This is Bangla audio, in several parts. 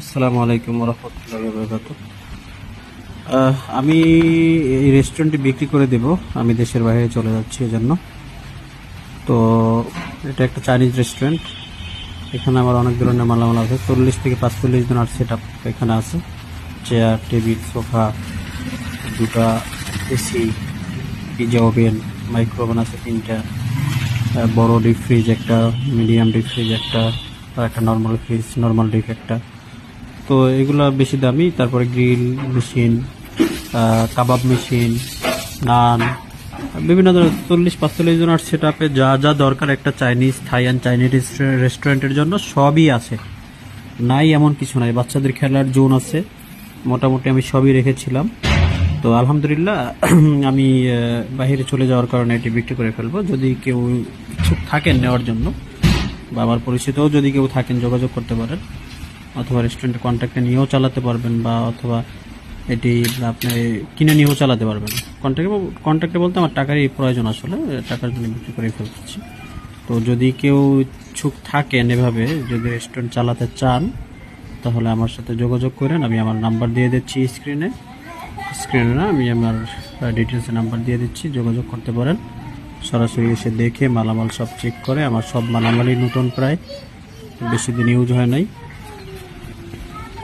আসসালামু আলাইকুম রহমতুল্লাহ বরকাত আমি এই রেস্টুরেন্টটি বিক্রি করে দেব। আমি দেশের বাইরে চলে যাচ্ছি এজন্য। তো এটা একটা চাইনিজ রেস্টুরেন্ট। এখানে আমার অনেক ধরনের মালামাল আছে। চল্লিশ থেকে পাঁচচল্লিশ জনের সেট আপ এখানে আছে। চেয়ার, টেবিল, সোফা দুটা AC pizza oven, micro oven আছে তিনটা। বড় ডিপ ফ্রিজ একটা, মিডিয়াম ডিপ ফ্রিজ একটা, আর একটা নর্মাল ফ্রিজ, নর্মাল ডিপ একটা। তো এগুলা বেশি দামি। তারপরে grill machine kebab machine, naan, বিভিন্ন ধরনের চল্লিশ, পাঁচচল্লিশ জনের সেট আপে যা যা দরকার একটা চাইনিজ থাই অ্যান্ড চাইনিজ রেস্টুরেন্টের জন্য সবই আছে। নাই এমন কিছু নাই। বাচ্চাদের খেলার জোন আছে। মোটামুটি আমি সবই রেখেছিলাম। তো আলহামদুলিল্লাহ, আমি বাইরে চলে যাওয়ার কারণে এটি বিক্রি করে ফেলব। যদি কেউ ইচ্ছুক থাকেন নেওয়ার জন্য, বা পরিচিতও যদি কেউ থাকেন, যোগাযোগ করতে পারেন। অথবা রেস্টুরেন্টে কন্ট্যাক্টে নিয়েও চালাতে পারবেন বা অথবা এটি আপনি কিনে নিয়েও চালাতে পারবেন। কন্ট্যাক্টে কন্ট্যাক্টে বলতে আমার টাকারই প্রয়োজন আসলে, টাকার জন্য বিক্রি করে ফেলতেছি। তো যদি কেউ ইচ্ছুক থাকেন এভাবে, যদি রেস্টুরেন্ট চালাতে চান, তাহলে আমার সাথে যোগাযোগ করেন। আমি আমার নাম্বার দিয়ে দিচ্ছি স্ক্রিনে স্ক্রিনে না, আমি আমার ডিটেলসের নাম্বার দিয়ে দিচ্ছি, যোগাযোগ করতে পারেন। সরাসরি এসে দেখে মালামাল সব চেক করে, আমার সব মালামালই নতুন প্রায়। বেশি দিন ইউজ হয় নাই।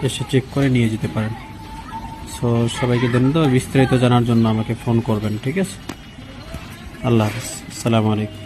এসে চেক করে নিয়ে যেতে পারেন। সো সবাইকে ধন্যবাদ। বিস্তারিত জানার জন্য আমাকে ফোন করবেন, ঠিক আছে? আল্লাহ হাফিজ। আসসালামু আলাইকুম।